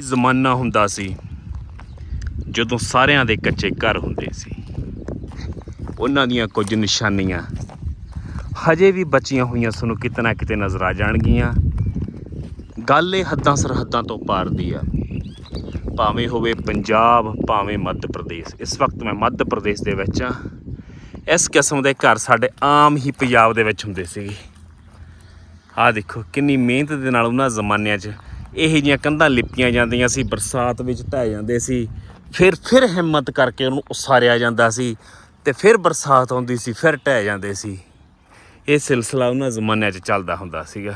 ਜ਼ਮਾਨਾ ਹੁੰਦਾ ਸੀ, ਜਦੋਂ ਸਾਰਿਆਂ ਦੇ ਕੱਚੇ ਘਰ ਹੁੰਦੇ ਸੀ। ਉਹਨਾਂ ਦੀਆਂ ਕੁਝ ਨਿਸ਼ਾਨੀਆਂ ਹਜੇ ਵੀ ਬਚੀਆਂ ਹੋਈਆਂ ਸਾਨੂੰ ਕਿਤੇ ਨਾ ਕਿਤੇ ਨਜ਼ਰ ਆ ਜਾਣਗੀਆਂ। ਗੱਲ ਇਹ ਹੱਦਾਂ ਸਰਹੱਦਾਂ ਤੋਂ ਪਾਰ ਦੀ ਆ। ਭਾਵੇਂ ਹੋਵੇ ਪੰਜਾਬ, ਭਾਵੇਂ ਮੱਧ ਪ੍ਰਦੇਸ਼। ਇਸ ਵਕਤ ਮੈਂ ਮੱਧ ਪ੍ਰਦੇਸ਼ ਦੇ ਵਿੱਚ ਆ ਇਸ ਕਿਸਮ ਦੇ ਘਰ ਸਾਡੇ ਆਮ ਹੀ ਪੰਜਾਬ ਦੇ ਵਿੱਚ ਹੁੰਦੇ ਸੀਗੇ। ਆਹ ਦੇਖੋ, ਕਿੰਨੀ ਮਿਹਨਤ ਦੇ ਨਾਲ ਉਹਨਾਂ ਜ਼ਮਾਨਿਆਂ 'ਚ ਇਹੋ ਜਿਹੀਆਂ ਕੰਧਾਂ ਲਿਪੀਆਂ ਜਾਂਦੀਆਂ ਸੀ, ਬਰਸਾਤ ਵਿੱਚ ਢਹਿ ਜਾਂਦੇ ਸੀ। ਫਿਰ ਫਿਰ ਹਿੰਮਤ ਕਰਕੇ ਉਹਨੂੰ ਉਸਾਰਿਆ ਜਾਂਦਾ ਸੀ ਤੇ ਫਿਰ ਬਰਸਾਤ ਆਉਂਦੀ ਸੀ, ਫਿਰ ਢਹਿ ਜਾਂਦੇ ਸੀ। ਇਹ ਸਿਲਸਿਲਾ ਉਹਨਾਂ ਜ਼ਮਾਨਿਆਂ 'ਚ ਚੱਲਦਾ ਹੁੰਦਾ ਸੀਗਾ।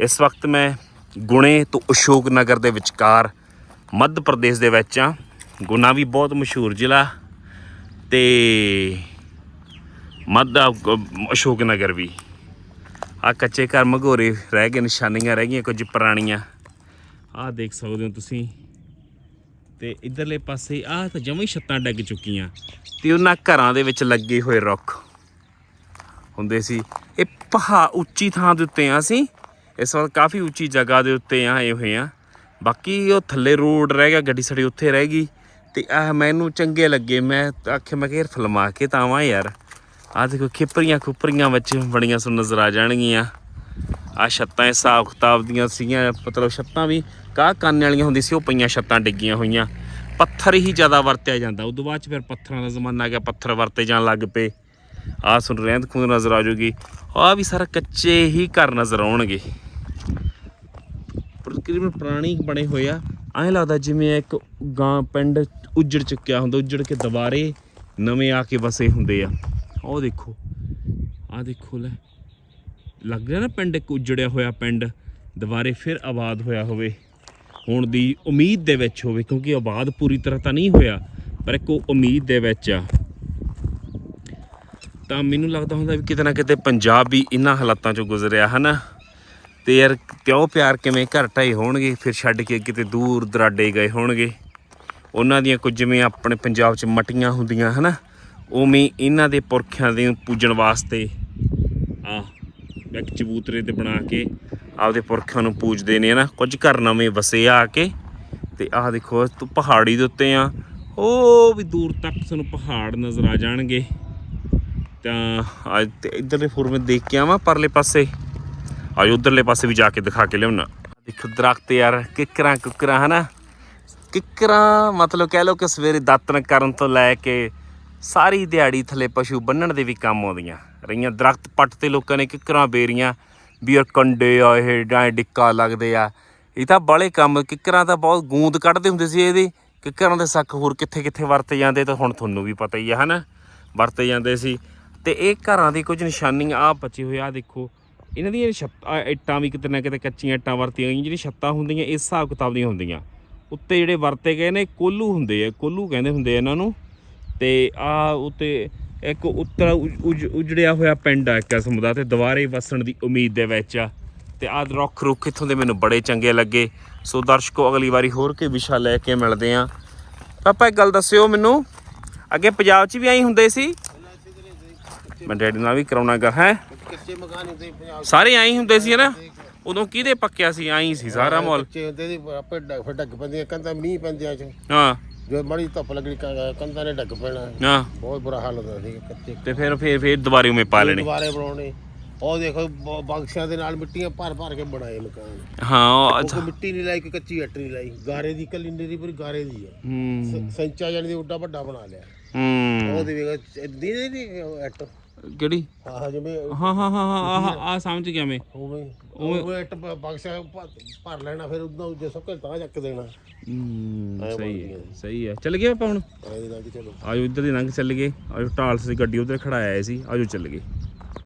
ਇਸ ਵਕਤ ਮੈਂ ਗੁਣੇ ਤੋਂ ਅਸ਼ੋਕ ਨਗਰ ਦੇ ਵਿਚਕਾਰ ਮੱਧ ਪ੍ਰਦੇਸ਼ ਦੇ ਵਿੱਚ ਆ ਗੁਨਾ ਵੀ ਬਹੁਤ ਮਸ਼ਹੂਰ ਜ਼ਿਲ੍ਹਾ ਤੇ ਮੱਧ ਅਸ਼ੋਕ ਨਗਰ ਵੀ। ਆ ਕੱਚੇ ਘਰ ਮਗੋਰੇ ਰਹਿ ਗਏ, ਨਿਸ਼ਾਨੀਆਂ ਰਹਿ ਗਈਆਂ, ਕੁਝ ਪੁਰਾਣੀਆਂ। ਆਹ ਦੇਖ ਸਕਦੇ ਹੋ ਤੁਸੀਂ। ਤੇ ਇਧਰਲੇ ਪਾਸੇ ਆਹ ਤਾਂ ਜਮਾਂ ਹੀ ਛੱਤਾਂ ਡੱਗ ਚੁੱਕੀਆਂ। ਤੇ ਉਹਨਾਂ ਘਰਾਂ ਦੇ ਵਿੱਚ ਲੱਗੇ ਹੋਏ ਰੁੱਖ ਹੁੰਦੇ ਸੀ। ਇਹ ਪਹਾ ਉੱਚੀ ਥਾਂ ਦੇ ਉੱਤੇ ਆ ਅਸੀਂ ਇਸ ਵਾਰ ਕਾਫੀ ਉੱਚੀ ਜਗ੍ਹਾ ਦੇ ਉੱਤੇ ਆਏ ਹੋਏ ਆ। ਬਾਕੀ ਉਹ ਥੱਲੇ ਰੋਡ ਰਹਿ ਗਿਆ, ਗੱਡੀ ਸਾਡੀ ਉੱਥੇ ਰਹਿ ਗਈ। ਤੇ ਆਹ ਮੈਨੂੰ ਚੰਗੇ ਲੱਗੇ, ਮੈਂ ਆਖੇ ਮੈਂ ਕਿਹਾ, ਯਾਰ ਫਿਲਮਾ ਕੇ ਤਾਂ ਆਵਾਂ ਯਾਰ। ਆਹ ਦੇਖੋ ਖਿਪਰੀਆਂ ਖੁਪਰੀਆਂ ਵਿੱਚ ਬੜੀਆਂ ਸੁਣ ਨਜ਼ਰ ਆ ਜਾਣਗੀਆਂ। ਆ ਛੱਤਾਂ ਹਿਸਾਬ ਕਿਤਾਬ ਦੀਆਂ ਸੀਗੀਆਂ, ਮਤਲਬ ਛੱਤਾਂ ਵੀ ਕਾਹ ਕੰਨ ਵਾਲੀਆਂ ਹੁੰਦੀ ਸੀ, ਉਹ ਪਈਆਂ ਛੱਤਾਂ ਡਿੱਗੀਆਂ ਹੋਈਆਂ। ਪੱਥਰ ਹੀ ਜ਼ਿਆਦਾ ਵਰਤਿਆ ਜਾਂਦਾ। ਉਦੋਂ ਬਾਅਦ ਚ ਫਿਰ ਪੱਥਰਾਂ ਦਾ ਜ਼ਮਾਨਾ ਆ ਗਿਆ, ਪੱਥਰ ਵਰਤੇ ਜਾਣ ਲੱਗ ਪਏ। ਆਹ ਸੁਣ, ਰਹਿੰਦ ਖੂੰਦ ਨਜ਼ਰ ਆ ਜੂਗੀ ਆਹ ਵੀ ਸਾਰਾ ਕੱਚੇ ਹੀ ਘਰ ਨਜ਼ਰ ਆਉਣਗੇ। ਪਰ ਤਕਰੀਬਨ ਪੁਰਾਣੀ ਬਣੇ ਹੋਏ ਆ। ਐਂ ਲੱਗਦਾ ਜਿਵੇਂ ਇੱਕ ਗਾਂ ਪਿੰਡ ਉੱਜੜ ਚੁੱਕਿਆ ਹੁੰਦਾ, ਉੱਜੜ ਕੇ ਦੁਬਾਰੇ ਨਵੇਂ ਆ ਕੇ ਵਸੇ ਹੁੰਦੇ ਆ। ਉਹ ਦੇਖੋ, ਆਹ ਦੇਖੋ ਲੈ। ਲੱਗ ਰਿਹਾ ਨਾ ਪਿੰਡ ਇੱਕ ਉੱਜੜਿਆ ਹੋਇਆ ਪਿੰਡ, ਦੁਬਾਰੇ ਫਿਰ ਆਬਾਦ ਹੋਇਆ ਹੋਵੇ। ਹੋਣ ਦੀ ਉਮੀਦ ਦੇ ਵਿੱਚ ਹੋਵੇ, ਕਿਉਂਕਿ ਆਬਾਦ ਪੂਰੀ ਤਰ੍ਹਾਂ ਤਾਂ ਨਹੀਂ ਹੋਇਆ, ਪਰ ਇੱਕ ਉਹ ਉਮੀਦ ਦੇ ਵਿੱਚ ਆ। ਤਾਂ ਮੈਨੂੰ ਲੱਗਦਾ ਹੁੰਦਾ ਵੀ ਕਿਤੇ ਨਾ ਕਿਤੇ ਪੰਜਾਬ ਵੀ ਇਹਨਾਂ ਹਾਲਾਤਾਂ ਚੋਂ ਗੁਜ਼ਰਿਆ ਹਨਾ? ਤੇ ਯਾਰ ਪਿਓ ਪਿਆਰ ਕਿਵੇਂ ਘਰ ਢਾਈ ਹੋਣਗੇ, ਫਿਰ ਛੱਡ ਕੇ ਕਿਤੇ ਦੂਰ ਦਰਾਡੇ ਗਏ ਹੋਣਗੇ? ਉਹਨਾਂ ਦੀਆਂ ਕੁਝ ਜਿਵੇਂ ਆਪਣੇ ਪੰਜਾਬ 'ਚ ਮਟੀਆਂ ਹੁੰਦੀਆਂ, ਹਨਾ? ਉਵੇਂ ਇਹਨਾਂ ਦੇ ਪੁਰਖਿਆਂ ਦੇ ਪੂਜਣ ਵਾਸਤੇ ਆ, ਇੱਕ ਚਬੂਤਰੇ ਤੇ ਬਣਾ ਕੇ ਆਪਦੇ ਪੁਰਖਿਆਂ ਨੂੰ ਪੂਜਦੇ ਨੇ ਨਾ ਕੁਝ ਘਰ ਨਵੇਂ ਵਸੇ ਆ ਕੇ, ਤੇ ਆਹ ਦੇਖੋ, ਤੂੰ ਪਹਾੜੀ ਦੇ ਉੱਤੇ ਆ। ਉਹ ਵੀ ਦੂਰ ਤੱਕ ਤੁਹਾਨੂੰ ਪਹਾੜ ਨਜ਼ਰ ਆ ਜਾਣਗੇ। ਤਾਂ ਅੱਜ ਤੇ ਇਧਰਲੇ ਫੋਰਮੇ ਦੇਖ ਕੇ ਆਵਾਂ, ਪਰਲੇ ਪਾਸੇ। ਅੱਜ ਉਧਰਲੇ ਪਾਸੇ ਵੀ ਜਾ ਕੇ ਦਿਖਾ ਕੇ ਲਿਆਉਣਾ। ਦੇਖੋ ਦਰਖਤ ਯਾਰ, ਕਿਕਰਾਂ, ਕੁਕਰਾਂ, ਹਨਾ? ਕਿਕਰਾਂ, ਮਤਲਬ ਕਹਿ ਲਓ ਕਿ ਸਵੇਰੇ ਦਾਤਨ ਕਰਨ ਤੋਂ ਲੈ ਕੇ ਸਾਰੀ ਦਿਹਾੜੀ ਥੱਲੇ ਪਸ਼ੂ ਬੰਨਣ ਦੇ ਵੀ ਕੰਮ ਆਉਂਦੀਆਂ। ਰਹੀਆਂ ਦਰਖਤ ਪੱਟ ਤੇ ਲੋਕਾਂ ਨੇ ਕਿਕਰਾਂ ਬੇਰੀਆਂ, ਵੀ ਯਾਰ ਕੰਡੇ ਆ, ਇਹ ਜਾਂ ਡਿੱਕਾ ਲੱਗਦੇ ਆ। ਇਹ ਤਾਂ ਬਾਲੇ ਕੰਮ, ਕਿਕਰਾਂ ਤਾਂ ਬਹੁਤ ਗੂੰਦ ਕੱਢਦੇ ਹੁੰਦੇ ਸੀ ਇਹਦੀ। ਕਿਕਰਾਂ ਦੇ ਸੱਕ ਹੋਰ ਕਿੱਥੇ ਕਿੱਥੇ ਵਰਤੇ ਜਾਂਦੇ, ਤਾਂ ਹੁਣ ਤੁਹਾਨੂੰ ਵੀ ਪਤਾ ਹੀ ਆ, ਹਨਾ? ਵਰਤੇ ਜਾਂਦੇ ਸੀ। ਤੇ ਇਹ ਘਰਾਂ ਦੀ ਕੁਝ ਨਿਸ਼ਾਨੀਆਂ ਆ ਬਚੇ ਹੋਏ ਆ ਦੇਖੋ। ਇਹਨਾਂ ਦੀਆਂ ਛੱਤਾਂ ਇੱਟਾਂ ਵੀ ਕਿਤੇ ਨਾ ਕਿਤੇ ਕੱਚੀਆਂ ਇੱਟਾਂ ਵਰਤੀਆਂ ਗਈਆਂ, ਜਿਹੜੀਆਂ ਛੱਤਾਂ ਹੁੰਦੀਆਂ, ਇਸ ਹਿਸਾਬ ਕਿਤਾਬ ਦੀਆਂ ਹੁੰਦੀਆਂ। ਉੱਤੇ ਜਿਹੜੇ ਵਰਤੇ ਗਏ ਨੇ, ਕੋਲੂ ਹੁੰਦੇ ਆ, ਕੋਲੂ ਕਹਿੰਦੇ ਹੁੰਦੇ ਆ ਇਹਨਾਂ ਨੂੰ। ਤੇ ਆ ਉੱਤੇ ਇੱਕ ਉੱਤਰ ਉਜ- ਉਜ- ਉਜੜਿਆ ਹੋਇਆ ਪਿੰਡ ਆ ਇੱਕ ਕਿਸਮ ਦਾ ਤੇ ਦੁਬਾਰੇ ਵਸਣ ਦੀ ਉਮੀਦ ਦੇ ਵਿੱਚ ਆ। ਤੇ ਆਹ ਰੁੱਖ ਰੁੱਖ ਇੱਥੋਂ ਦੇ ਮੈਨੂੰ ਬੜੇ ਚੰਗੇ ਲੱਗੇ। ਸੋ ਦਰਸ਼ਕੋ ਅਗਲੀ ਵਾਰੀ ਹੋਰ ਕੋਈ ਵਿਸ਼ਾ ਲੈ ਕੇ ਮਿਲਦੇ ਆ। ਪਾਪਾ ਇੱਕ ਗੱਲ ਦੱਸਿਓ ਮੈਨੂੰ। ਅੱਗੇ ਪੰਜਾਬ 'ਚ ਵੀ ਆਈ ਹੁੰਦੇ ਸੀ? ਮੈਂ ਡੈਡੀ ਨਾਲ ਵੀ ਕਰਾਉਣਾ ਗਾ ਹੈ? ਕੱਚੇ ਮਕਾਨ ਹੁੰਦੇ ਪੰਜਾਬ ਸਾਰੇ ਆਈ ਹੁੰਦੇ ਸੀ ਨਾ ਉਦੋਂ ਕਿਹਦੇ ਪੱਕਿਆ ਸੀ? ਆਈ ਸੀ ਸਾਰਾ ਮਾਹੌਲ ਕੱਚੇ ਹੁੰਦੇ ਸੀ ਆਪੇ ਡੱਗ ਫਿਰ ਡੱਗ ਪੈਂਦੀਆਂ ਕੰਧਾਂ ਮੀਂਹ ਪੈਂਦਿਆਂ ਚ। ਹਾਂ। ਜੋ ਮੜੀ ਧੁੱਪ ਲੱਗਣੀ ਕ- ਕੰਧਾਂ ਨੇ ਡੱਗ ਪੈਣਾ। ਹਾਂ। ਬਹੁਤ ਬੁਰਾ ਹਾਲ ਹੁੰਦਾ ਸੀ ਕੱਚੇ। ਤੇ ਫਿਰ ਫਿਰ ਫਿਰ ਦੁਬਾਰੇ ਉਵੇਂ ਪਾ ਲੈਣੇ। ਦੁਬਾਰੇ ਬਣਾਉਣੇ। ਉਹ ਦੇਖੋ ਬ- ਬਕਸਿਆਂ ਦੇ ਨਾਲ ਮਿੱਟੀਆਂ ਭਰ ਭਰ ਕੇ ਬਣਾਏ ਮਕਾਨ। ਹਾਂ ਉਹ ਉਹ ਅੱਛਾ। ਕੋਈ ਮਿੱਟੀ ਨਹੀਂ ਲਾਈ ਕੋਈ ਕੱਚੀ ਇੱਟ ਨਹੀਂ ਲਾਈ। ਗਾਰੇ ਦੀ ਕੱਲੀ ਨੀਰੀ ਪੂਰੀ ਗਾਰੇ ਦੀ ਹੈ। ਹੂੰ ਸੰਚਾ ਜਾਨੀ ਦੀ ਉੱਡਾ ਵੱਡਾ ਬਣਾ ਲਿਆ। ਹੂੰ। ਵੇਖ ਦੀ ਦੀ ਦੀ ਇੱਟ। ਕਿਹੜੀ? ਆਹ ਜਿਵੇਂ ਹਾਂ ਹਾਂ ਹਾਂ ਹਾਂ ਆਹ ਆ ਸਮਝ ਗਿਆ ਮੈਂ। ਉਵੇਂ ਉਹ ਇੱਟ ਬ- ਬਕਸਿਆਂ ਭਰ- ਲੈਣਾ ਫਿਰ ਉਦੋਂ ਜੇ ਸੁੱਕੇ ਤਾਂ ਚੱਕ ਦੇਣਾ। ਸਹੀ ਹੈ ਸਹੀ ਹੈ। ਚੱਲ ਗਏ ਆਪਾਂ ਹੁਣ? ਦੀ ਆਜੋ ਇੱਧਰ ਦੀ ਲੰਘ ਚੱਲ ਗਏ। ਆਜੋ ਢਾਲ ਸੀ ਗੱਡੀ ਉਧਰ ਖੜਾਇਆ ਸੀ ਆਜੋ ਚੱਲ ਗਏ।